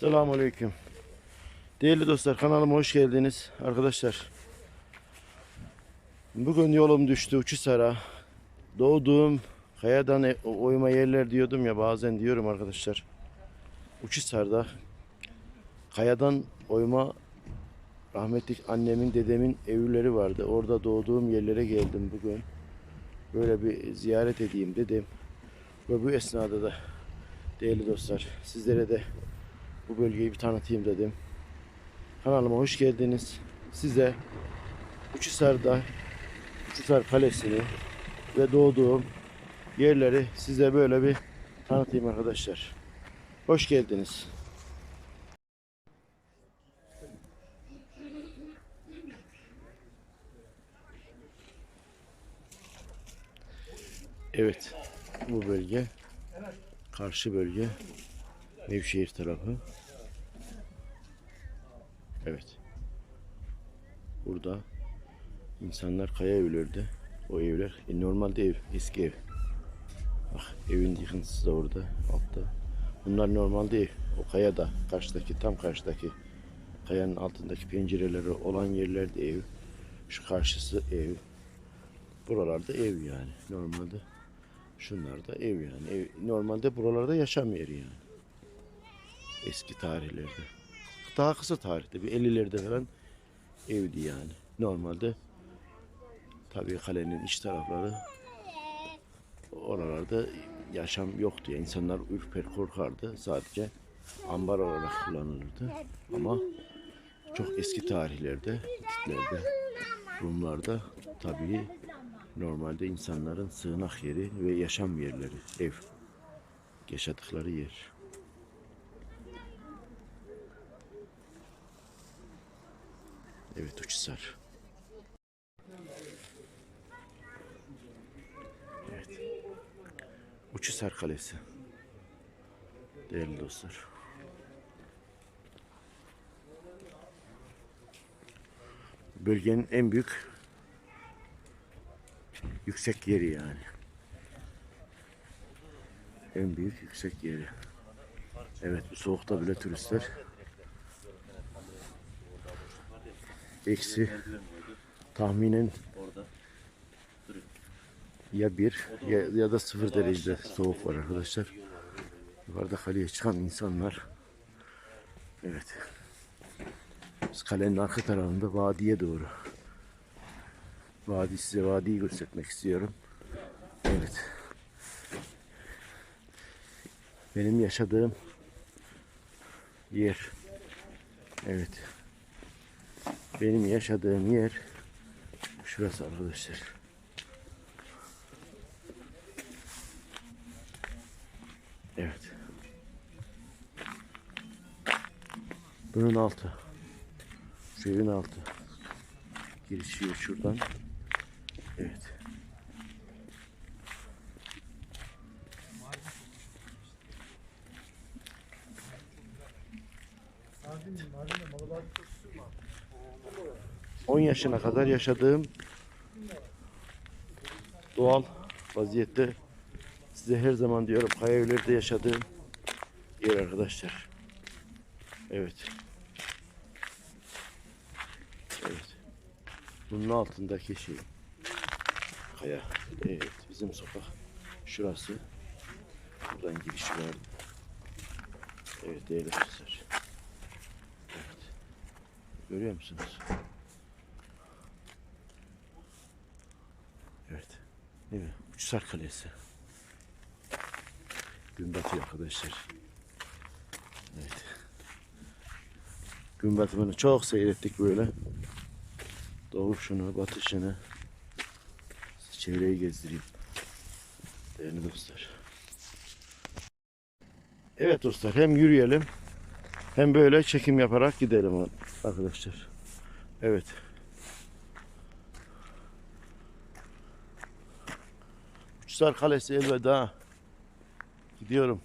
Selamünaleyküm. Değerli dostlar kanalıma hoş geldiniz. Arkadaşlar bugün yolum düştü Uçhisar'a. Doğduğum kayadan e- oyma yerler diyordum ya bazen diyorum arkadaşlar. Uçhisar'da kayadan oyma rahmetli annemin dedemin evleri vardı. Orada doğduğum yerlere geldim bugün. Böyle bir ziyaret edeyim dedim. Ve bu esnada da değerli dostlar sizlere de bu bölgeyi bir tanıtayım dedim. Kanalıma hoş geldiniz. Size Uçhisar'da Uçhisar Kalesi'ni ve doğduğum yerleri size böyle bir tanıtayım arkadaşlar. Hoş geldiniz. Evet. Bu bölge karşı bölge Nevşehir tarafı. Evet. Burada insanlar kaya evlerde. O evler e, normalde ev, eski ev. Bak evin yıkıntısı da orada altta. Bunlar normalde ev. O kayada karşıdaki tam karşıdaki kayanın altındaki pencereleri olan yerlerde ev. Şu karşısı ev. Buralarda ev yani normalde. Şunlar da ev yani. Ev, normalde buralarda yaşam yeri yani. Eski tarihlerde. Daha kısa tarihte bir 50'lerde falan evdi yani. Normalde tabii kalenin iç tarafları oralarda yaşam yoktu. Yani insanlar ürper korkardı. Sadece ambar olarak kullanılırdı. Ama çok eski tarihlerde, Hititlerde, Rumlarda tabii normalde insanların sığınak yeri ve yaşam yerleri, ev. Yaşadıkları yer. Evet Uçhisar. Evet. Uçhisar Kalesi. Değerli dostlar. Bölgenin en büyük yüksek yeri yani. En büyük yüksek yeri. Evet bu soğukta bile turistler eksi tahminen ya bir ya, ya da sıfır derecede soğuk var arkadaşlar. Yukarıda kaleye çıkan insanlar evet biz kalenin arka tarafında vadiye doğru vadi size vadiyi göstermek istiyorum. Evet. Benim yaşadığım yer. Evet. Benim yaşadığım yer şurası arkadaşlar. Evet. Bunun altı. Şu altı. Girişi yok şuradan. Evet. On yaşına kadar yaşadığım doğal vaziyette size her zaman diyorum kaya evlerde yaşadığım yer arkadaşlar. Evet. Evet. Bunun altındaki şey kaya. Evet bizim sokak şurası. Buradan giriş var. Evet değerli dostlar. Evet. Görüyor musunuz? Evet. Mi? Uçsar Kalesi. Gün batıyor arkadaşlar. Evet. Gün batımını çok seyrettik böyle. Doğuşunu, batışını. Çevreyi gezdireyim. Değerli dostlar. Evet dostlar hem yürüyelim hem böyle çekim yaparak gidelim arkadaşlar. Evet. Uçsar Kalesi elveda. Gidiyorum.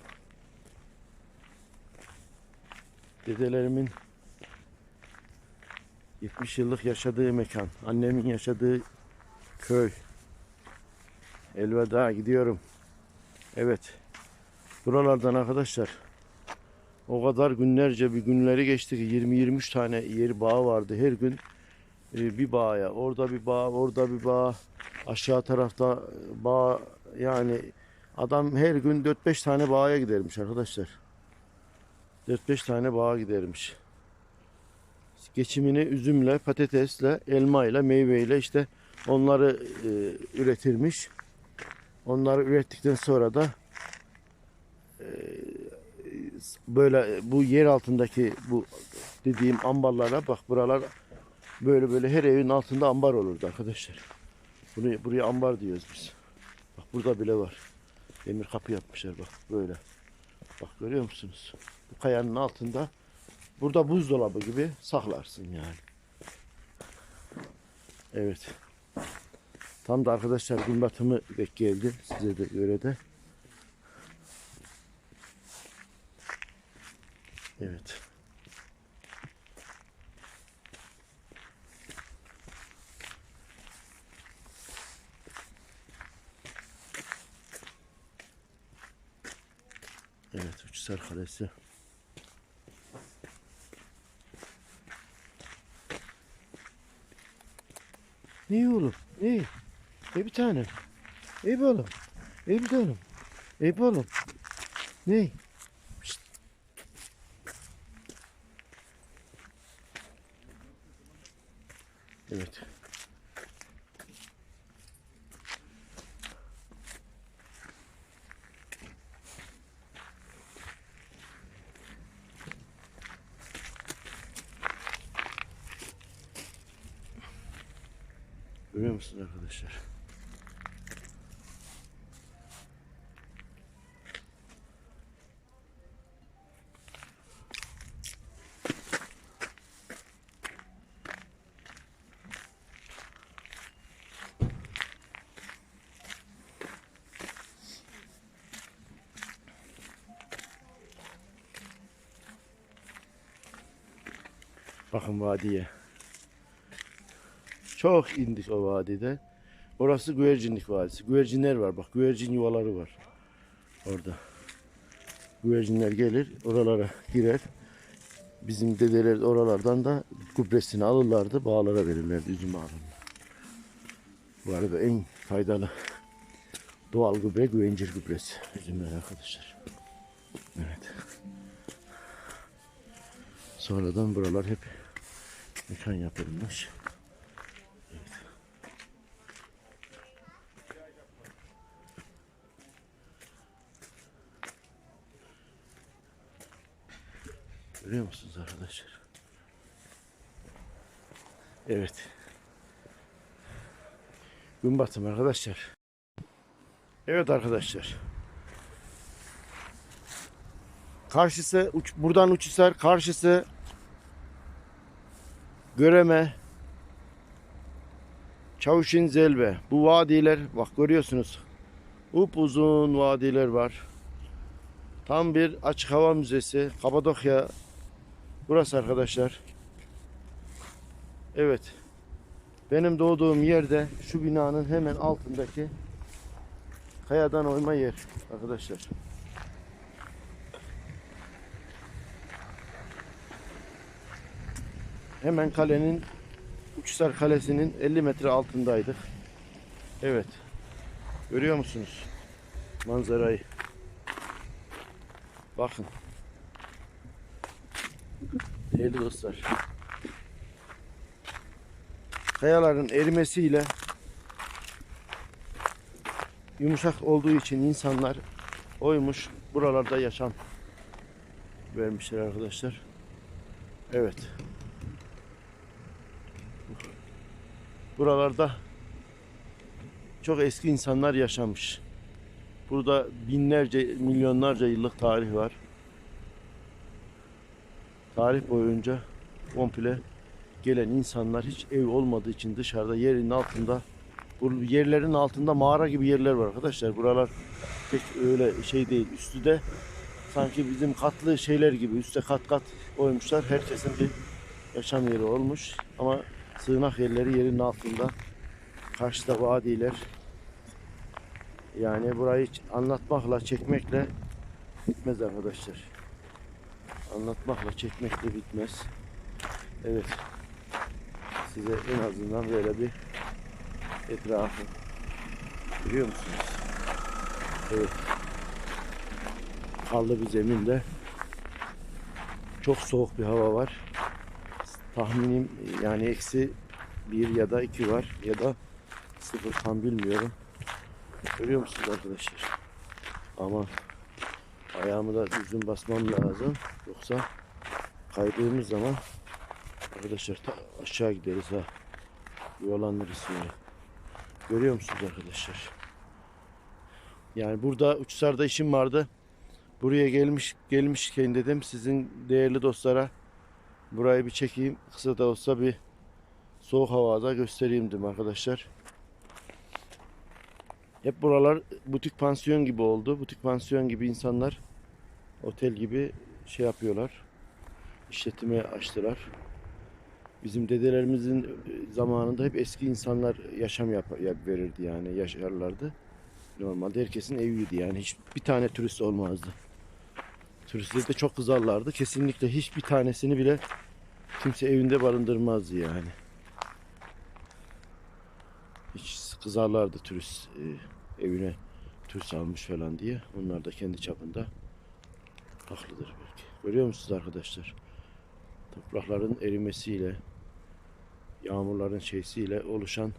Dedelerimin 70 yıllık yaşadığı mekan. Annemin yaşadığı köy. Elveda gidiyorum. Evet. Buralardan arkadaşlar O kadar günlerce bir günleri geçti ki 20-23 tane yeri bağ vardı her gün bir bağa orada bir bağ orada bir bağ aşağı tarafta bağ yani adam her gün 4-5 tane bağa gidermiş arkadaşlar. 4-5 tane bağa gidermiş. Geçimini üzümle, patatesle, elmayla, meyveyle işte onları e, üretirmiş. Onları ürettikten sonra da e, böyle bu yer altındaki bu dediğim ambarlara bak buralar böyle böyle her evin altında ambar olurdu arkadaşlar. Bunu buraya ambar diyoruz biz. Bak burada bile var. Demir kapı yapmışlar bak böyle. Bak görüyor musunuz? Bu kayanın altında burada buzdolabı gibi saklarsın yani. Evet. Tam da arkadaşlar gün batımı denk geldi. Size de göre de. Evet. Uçsar Kalesi. Ne oğlum? Ne? E bir tanem. Bir oğlum. E bir tanem. Bir oğlum. Ne? Şşt. Evet. Görüyor musunuz arkadaşlar? Bakın vadiye. Çok indik o vadide. Orası güvercinlik vadisi. Güvercinler var bak güvercin yuvaları var. Orada. Güvercinler gelir oralara girer. Bizim dedeler oralardan da gübresini alırlardı bağlara verirlerdi üzüm bağlarına. Bu arada en faydalı doğal gübre güvencir gübresi üzümler arkadaşlar. Evet. Sonradan buralar hep mekan yapılmış. Görüyor musunuz arkadaşlar? Evet. Gün batımı arkadaşlar. Evet arkadaşlar. Karşısı uç, buradan Uçhisar, karşısı Göreme, Çavuşin Zelve. Bu vadiler bak görüyorsunuz. Upuzun vadiler var. Tam bir açık hava müzesi. Kapadokya burası arkadaşlar. Evet. Benim doğduğum yerde şu binanın hemen altındaki kayadan oyma yer arkadaşlar. Hemen kalenin Uçsar Kalesi'nin 50 metre altındaydık. Evet. Görüyor musunuz manzarayı? Bakın. Değerli dostlar. Kayaların erimesiyle yumuşak olduğu için insanlar oymuş buralarda yaşam vermişler arkadaşlar. Evet. Buralarda çok eski insanlar yaşamış. Burada binlerce, milyonlarca yıllık tarih var. Tarih boyunca komple gelen insanlar hiç ev olmadığı için dışarıda yerin altında bu yerlerin altında mağara gibi yerler var arkadaşlar. Buralar pek öyle şey değil. Üstü de sanki bizim katlı şeyler gibi üstte kat kat koymuşlar. Herkesin bir yaşam yeri olmuş. Ama sığınak yerleri yerin altında. Karşıda vadiler. Yani burayı hiç anlatmakla, çekmekle bitmez arkadaşlar. Anlatmakla çekmekle bitmez. Evet. Size en azından böyle bir etrafı görüyor musunuz? Evet. Karlı bir zeminde çok soğuk bir hava var. Tahminim yani eksi bir ya da iki var ya da sıfır tam bilmiyorum. Görüyor musunuz arkadaşlar? Ama ayağımı da düzgün basmam lazım. Yoksa kaydığımız zaman arkadaşlar ta aşağı gideriz ha. Yuvalanırız sonra. Görüyor musunuz arkadaşlar? Yani burada Uçsar'da işim vardı. Buraya gelmiş gelmişken dedim sizin değerli dostlara burayı bir çekeyim. Kısa da olsa bir soğuk havada göstereyim dedim arkadaşlar. Hep buralar butik pansiyon gibi oldu. Butik pansiyon gibi insanlar otel gibi şey yapıyorlar. İşletmeye açtılar. Bizim dedelerimizin zamanında hep eski insanlar yaşam yap, verirdi yani yaşarlardı. Normalde herkesin eviydi yani hiç bir tane turist olmazdı. Turistleri de çok kızarlardı. Kesinlikle hiçbir tanesini bile kimse evinde barındırmazdı yani. Hiç kızarlardı turist e, evine turist almış falan diye. Onlar da kendi çapında haklıdır belki. Görüyor musunuz arkadaşlar? Toprakların erimesiyle yağmurların şeysiyle oluşan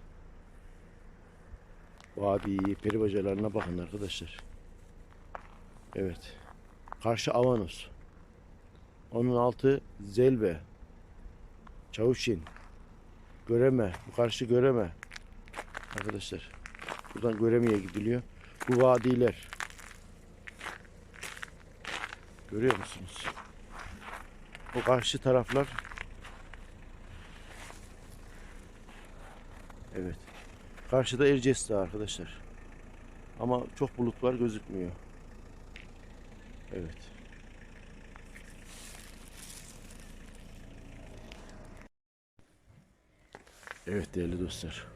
vadiyi, peri bacalarına bakın arkadaşlar. Evet. Karşı Avanos. Onun altı Zelbe. Çavuşin. Göreme. Bu karşı Göreme. Arkadaşlar. Buradan Göreme'ye gidiliyor. Bu vadiler. Görüyor musunuz? O karşı taraflar Evet. Karşıda Erciyes Dağı arkadaşlar. Ama çok bulut var gözükmüyor. Evet. Evet değerli dostlar.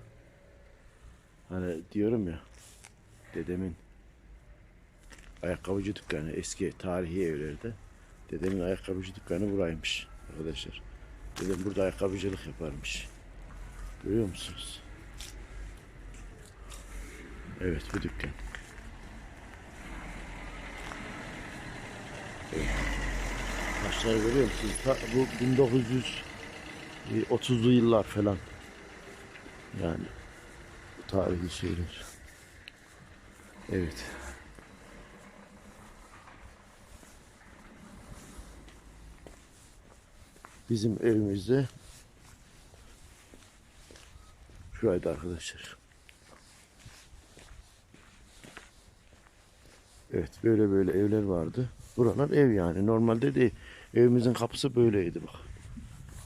Hani diyorum ya dedemin ayakkabıcı dükkanı eski tarihi evlerde dedemin ayakkabıcı dükkanı buraymış arkadaşlar. Dedem burada ayakkabıcılık yaparmış. Görüyor musunuz? Evet bu dükkan. Evet. Taşları görüyor musunuz? Ta- bu 1930'lu yıllar falan. Yani tarihi şeyler. Evet. Bizim evimizde şuraydı arkadaşlar. Evet böyle böyle evler vardı. Buralar ev yani normalde değil. Evimizin kapısı böyleydi bak.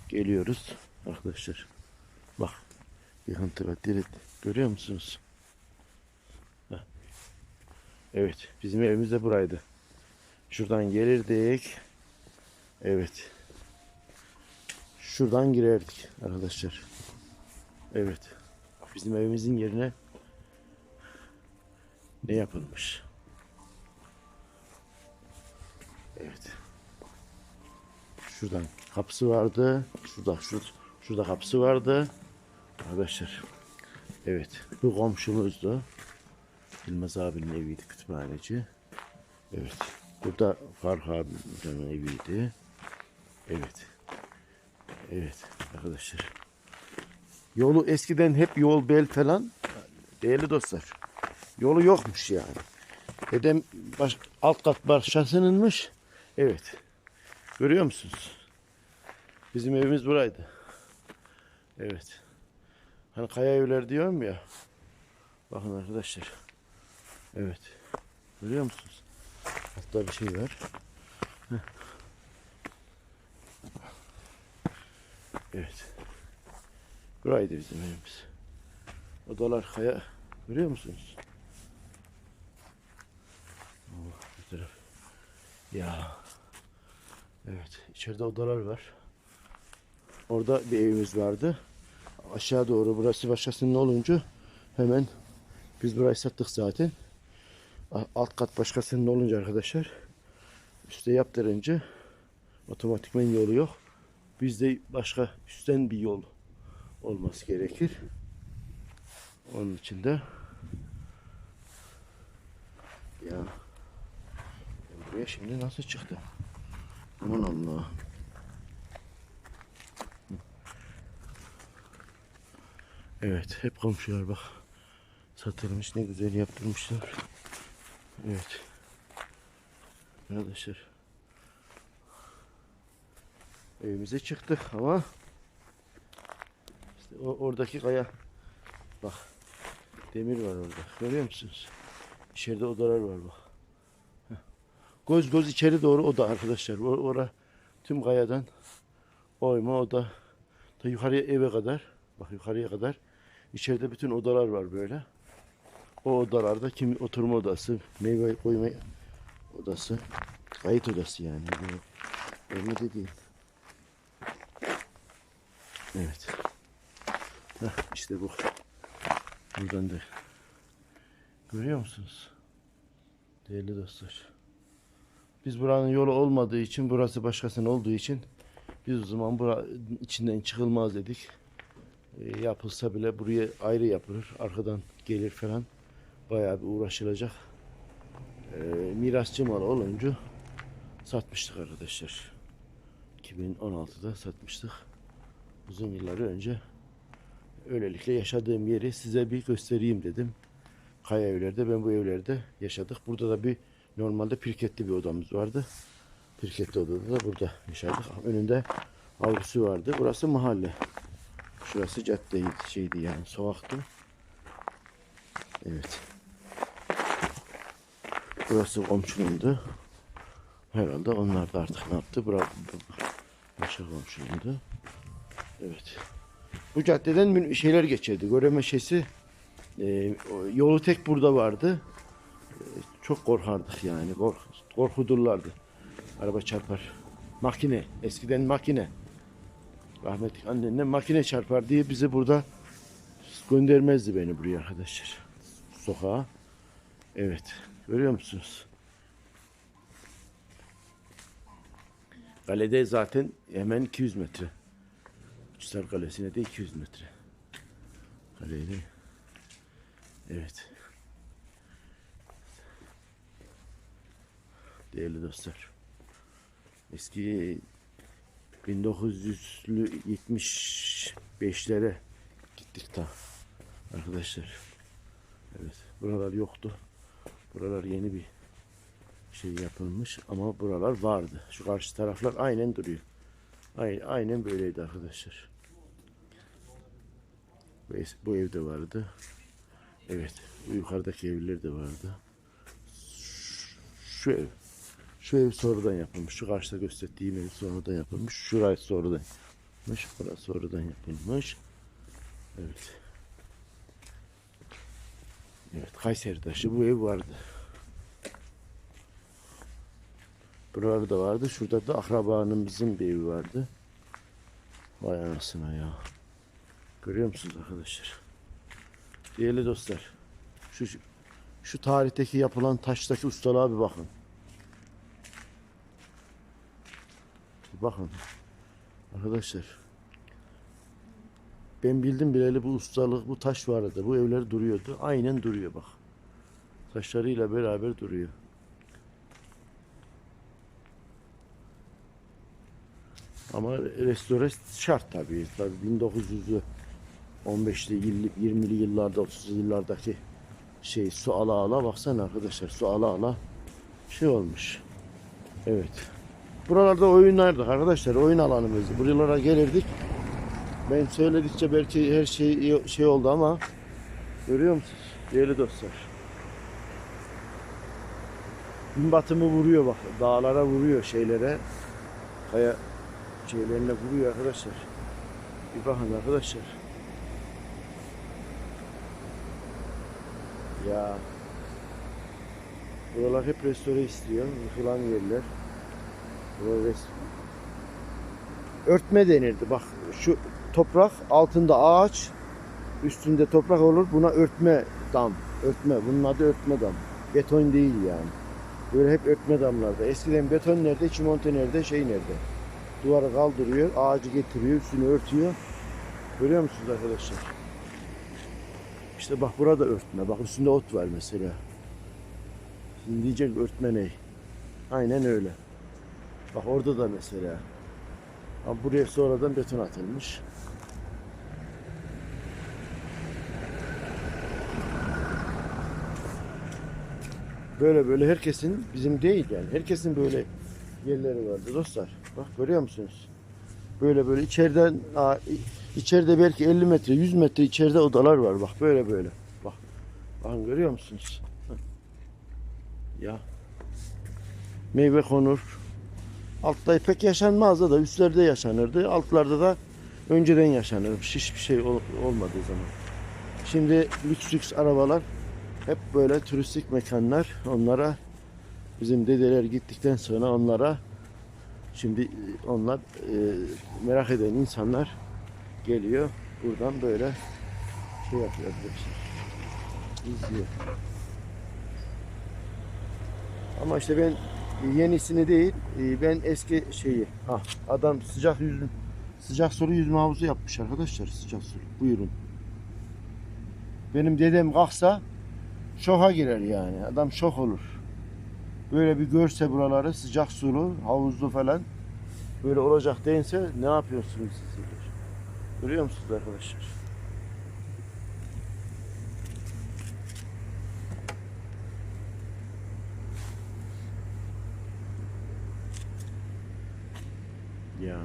Geliyoruz arkadaşlar. Bak yıkıntı ve direkt görüyor musunuz? Heh. Evet bizim evimiz de buraydı. Şuradan gelirdik. Evet. Şuradan girerdik arkadaşlar. Evet. Bizim evimizin yerine ne yapılmış? Evet. Şuradan kapısı vardı. Şurada şurada, şurada kapısı vardı. Arkadaşlar. Evet. Bu komşumuzdu. Yılmaz abinin eviydi kütüphaneci. Evet. Burada Faruk abinin eviydi. Evet. Evet arkadaşlar. Yolu eskiden hep yol bel falan. Değerli dostlar. Yolu yokmuş yani. Dedem baş, alt kat başkasınınmış. Evet. Görüyor musunuz? Bizim evimiz buraydı. Evet. Hani kaya evler diyorum ya. Bakın arkadaşlar. Evet. Görüyor musunuz? Altta bir şey var. Heh. Evet. Buraydı bizim evimiz. Odalar kaya. Görüyor musunuz? Oh, bu taraf. Ya. Evet. içeride odalar var. Orada bir evimiz vardı. Aşağı doğru burası başkasının olunca hemen biz burayı sattık zaten. Alt kat başkasının olunca arkadaşlar üstte yaptırınca Otomatikman yolu yok. Bizde başka üstten bir yol olması gerekir. Onun için de ya buraya şimdi nasıl çıktım? Aman Allah. Evet, hep komşular bak. Satılmış, ne güzel yaptırmışlar. Evet. Arkadaşlar. Evimize çıktık ama işte oradaki kaya bak demir var orada. Görüyor musunuz? İçeride odalar var bak. Göz göz içeri doğru oda arkadaşlar. O, ora tüm kayadan oyma oda ta yukarıya eve kadar bak yukarıya kadar içeride bütün odalar var böyle. O odalarda kim oturma odası, meyve koyma odası, kayıt odası yani. Öyle de değil. Evet. Heh, işte bu. Buradan da. Görüyor musunuz? Değerli dostlar. Biz buranın yolu olmadığı için, burası başkasının olduğu için biz o zaman bura içinden çıkılmaz dedik. E, yapılsa bile buraya ayrı yapılır. Arkadan gelir falan. Bayağı bir uğraşılacak. E, mirasçı malı olunca satmıştık arkadaşlar. 2016'da satmıştık. Uzun yıllar önce. Öylelikle yaşadığım yeri size bir göstereyim dedim. Kaya evlerde ben bu evlerde yaşadık. Burada da bir normalde pirketli bir odamız vardı. Pirketli odada da burada yaşadık. Önünde avlusu vardı. Burası mahalle. Şurası caddeydi, şeydi yani sokaktı. Evet. Burası komşunumdu. Herhalde onlar da artık ne yaptı? Bırak, başka komşunumdu. Evet. Bu caddeden şeyler geçerdi. Göreme şeysi e, yolu tek burada vardı. E, çok korkardık yani. Kork, korkudurlardı. Araba çarpar. Makine. Eskiden makine. Rahmetli annenle makine çarpar diye bizi burada göndermezdi beni buraya arkadaşlar. Sokağa. Evet. Görüyor musunuz? Kalede zaten hemen 200 metre. Uçsar Kalesi'ne de 200 metre. Kaleyde. Evet. Değerli dostlar. Eski 1900'lü 75'lere gittik ta. Arkadaşlar. Evet. Buralar yoktu. Buralar yeni bir şey yapılmış ama buralar vardı. Şu karşı taraflar aynen duruyor. Aynen, böyleydi arkadaşlar. Bu evde vardı. Evet. Bu yukarıdaki evler de vardı. Şu ev. Şu ev sonradan yapılmış. Şu karşıda gösterdiğim ev sonradan yapılmış. Şurası sonradan yapılmış. Burası sonradan yapılmış. Evet. Evet. Kayseri taşı bu ev vardı. Buralarda vardı. Şurada da akrabanın bizim bir evi vardı. Vay anasına ya. Görüyor musunuz arkadaşlar? Değerli dostlar. Şu, şu tarihteki yapılan taştaki ustalığa bir bakın. Bakın. Arkadaşlar. Ben bildim bileli bu ustalık, bu taş vardı. Bu evler duruyordu. Aynen duruyor bak. Taşlarıyla beraber duruyor. Ama restore şart tabii. Tabii 1900'lü 15'li, 20'li yıllarda, 30'lu yıllardaki şey su ala ala baksana arkadaşlar su ala ala şey olmuş. Evet. Buralarda oyunlardık arkadaşlar. Oyun alanımızdı. Buralara gelirdik. Ben söyledikçe belki her şey şey oldu ama görüyor musunuz? Değerli dostlar. Gün batımı vuruyor bak. Dağlara vuruyor şeylere. Kaya şeylerine vuruyor arkadaşlar. Bir bakın arkadaşlar. Ya. Buralar hep restore istiyor. Yıkılan yerler. Örtme denirdi. Bak şu toprak altında ağaç üstünde toprak olur. Buna örtme dam. Örtme. Bunun adı örtme dam. Beton değil yani. Böyle hep örtme damlarda. Eskiden beton nerede, çimento nerede, şey nerede? duvarı kaldırıyor, ağacı getiriyor, üstünü örtüyor. Görüyor musunuz arkadaşlar? İşte bak burada örtme. Bak üstünde ot var mesela. Şimdi diyecek örtme ne? Aynen öyle. Bak orada da mesela. Ama buraya sonradan beton atılmış. Böyle böyle herkesin bizim değil yani. Herkesin böyle yerleri vardı dostlar. Bak görüyor musunuz? Böyle böyle içeriden içeride belki 50 metre 100 metre içeride odalar var. Bak böyle böyle. Bak. Bakın görüyor musunuz? Ya. Meyve konur. Altta pek yaşanmazdı da üstlerde yaşanırdı. Altlarda da önceden yaşanırmış. Hiçbir şey ol- olmadığı zaman. Şimdi lüks lüks arabalar hep böyle turistik mekanlar. Onlara bizim dedeler gittikten sonra onlara şimdi e, onlar e, merak eden insanlar geliyor. Buradan böyle şey yapıyor. İzliyor. Ama işte ben yenisini değil, e, ben eski şeyi. Ha, adam sıcak yüzüm sıcak sulu yüzme havuzu yapmış arkadaşlar sıcak sulu. Buyurun. Benim dedem kalksa şoka girer yani. Adam şok olur. Böyle bir görse buraları sıcak sulu, havuzlu falan böyle olacak değilse ne yapıyorsunuz siz? Görüyor musunuz arkadaşlar? Ya.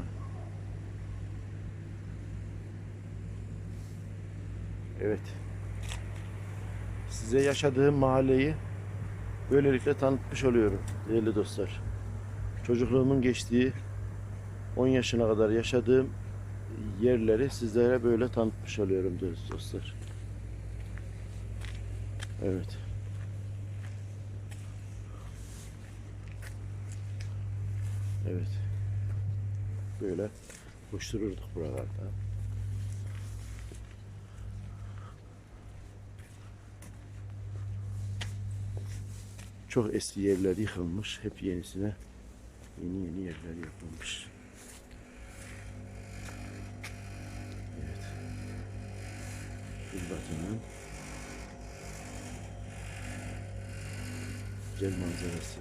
Evet. Size yaşadığım mahalleyi böylelikle tanıtmış oluyorum değerli dostlar. Çocukluğumun geçtiği 10 yaşına kadar yaşadığım yerleri sizlere böyle tanıtmış oluyorum değerli dostlar. Evet. Evet. Böyle koştururduk buralarda. Çok eski yerler yıkılmış. Hep yenisine yeni yeni yerler yapılmış. Evet. Gülbatı'nın güzel manzarası.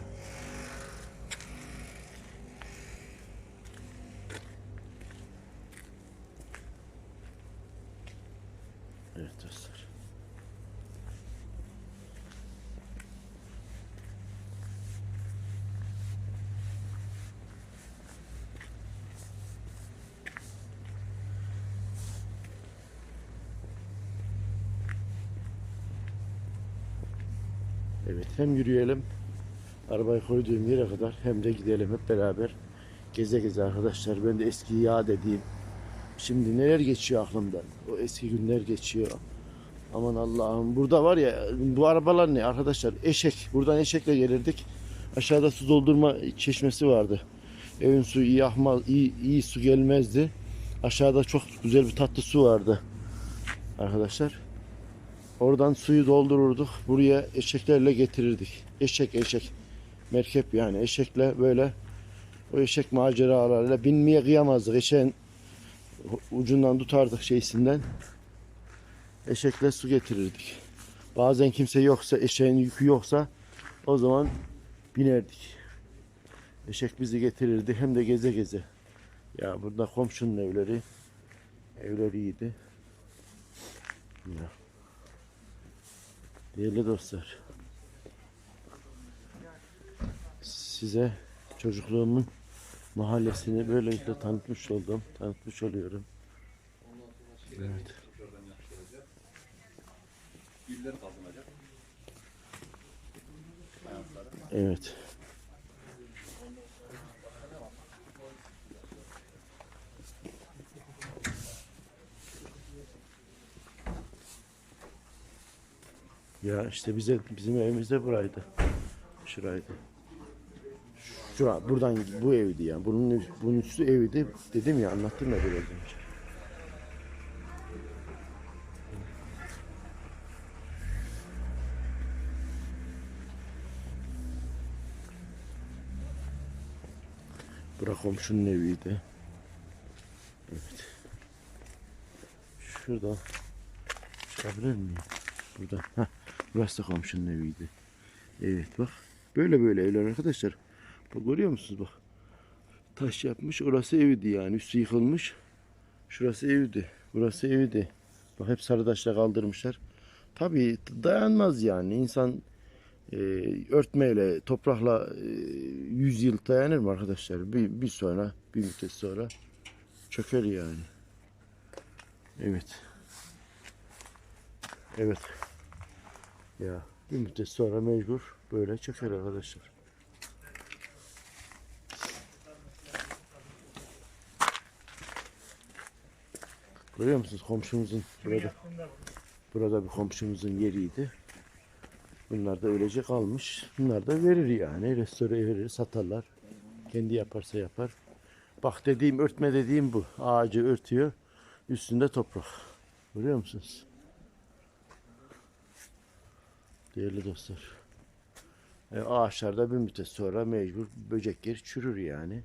Evet dostlar. Evet hem yürüyelim arabayı koyduğum yere kadar hem de gidelim hep beraber geze geze arkadaşlar. Ben de eskiyi yad edeyim. Şimdi neler geçiyor aklımdan. O eski günler geçiyor. Aman Allah'ım. Burada var ya bu arabalar ne arkadaşlar? Eşek. Buradan eşekle gelirdik. Aşağıda su doldurma çeşmesi vardı. Evin suyu iyi ahmaz, iyi, iyi su gelmezdi. Aşağıda çok güzel bir tatlı su vardı. Arkadaşlar. Oradan suyu doldururduk. Buraya eşeklerle getirirdik. Eşek eşek. Merkep yani eşekle böyle o eşek maceralarıyla binmeye kıyamazdık. Eşeğin ucundan tutardık şeysinden. Eşekle su getirirdik. Bazen kimse yoksa, eşeğin yükü yoksa o zaman binerdik. Eşek bizi getirirdi hem de geze geze. Ya burada komşunun evleri evleri iyiydi. Ya. Değerli dostlar. Size çocukluğumun mahallesini böylelikle tanıtmış oldum. Tanıtmış oluyorum. Evet. Evet. Ya işte bize bizim evimiz de buraydı. Şuraydı. Şura buradan bu evdi ya. Bunun bunun üstü evdi. Dedim ya anlattım ya biraz önce. Bura komşunun eviydi. Evet. Şuradan çıkabilir miyim? Buradan. Heh, burası da komşunun eviydi. Evet bak. Böyle böyle evler arkadaşlar. Bak görüyor musunuz bak. Taş yapmış. Orası eviydi yani. Üstü yıkılmış. Şurası eviydi. Burası eviydi. Bak hep sarı taşla kaldırmışlar. Tabii dayanmaz yani. İnsan e, örtmeyle, toprakla e, 100 yıl dayanır mı arkadaşlar? Bir, bir sonra, bir müddet sonra çöker yani. Evet. Evet. Ya bir müddet sonra mecbur böyle çöker arkadaşlar. Görüyor musunuz komşumuzun burada burada bir komşumuzun yeriydi. Bunlar da öylece kalmış. Bunlar da verir yani. Restoreye verir, satarlar. Kendi yaparsa yapar. Bak dediğim örtme dediğim bu. Ağacı örtüyor. Üstünde toprak. Görüyor musunuz? Değerli dostlar. E, ağaçlarda bir müddet sonra mecbur böcekler çürür yani.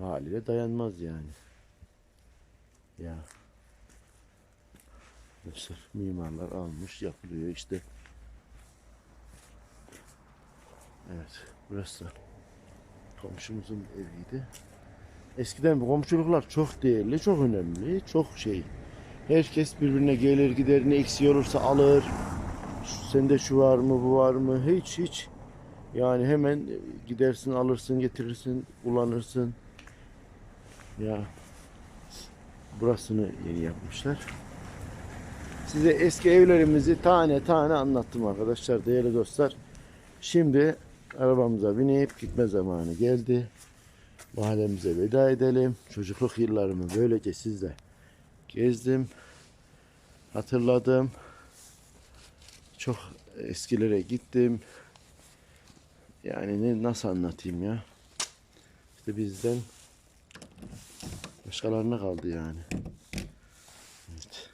Haliyle dayanmaz yani. Ya. Arkadaşlar mimarlar almış yapılıyor işte. Evet burası da komşumuzun eviydi. Eskiden bu komşuluklar çok değerli, çok önemli, çok şey. Herkes birbirine gelir gider ne eksiği olursa alır. Sende şu var mı bu var mı hiç hiç. Yani hemen gidersin alırsın getirirsin kullanırsın. Ya burasını yeni yapmışlar. Size eski evlerimizi tane tane anlattım arkadaşlar, değerli dostlar. Şimdi arabamıza binip gitme zamanı geldi. Mahallemize veda edelim. Çocukluk yıllarımı böylece sizle gezdim. Hatırladım. Çok eskilere gittim. Yani ne, nasıl anlatayım ya? İşte bizden başkalarına kaldı yani. Evet.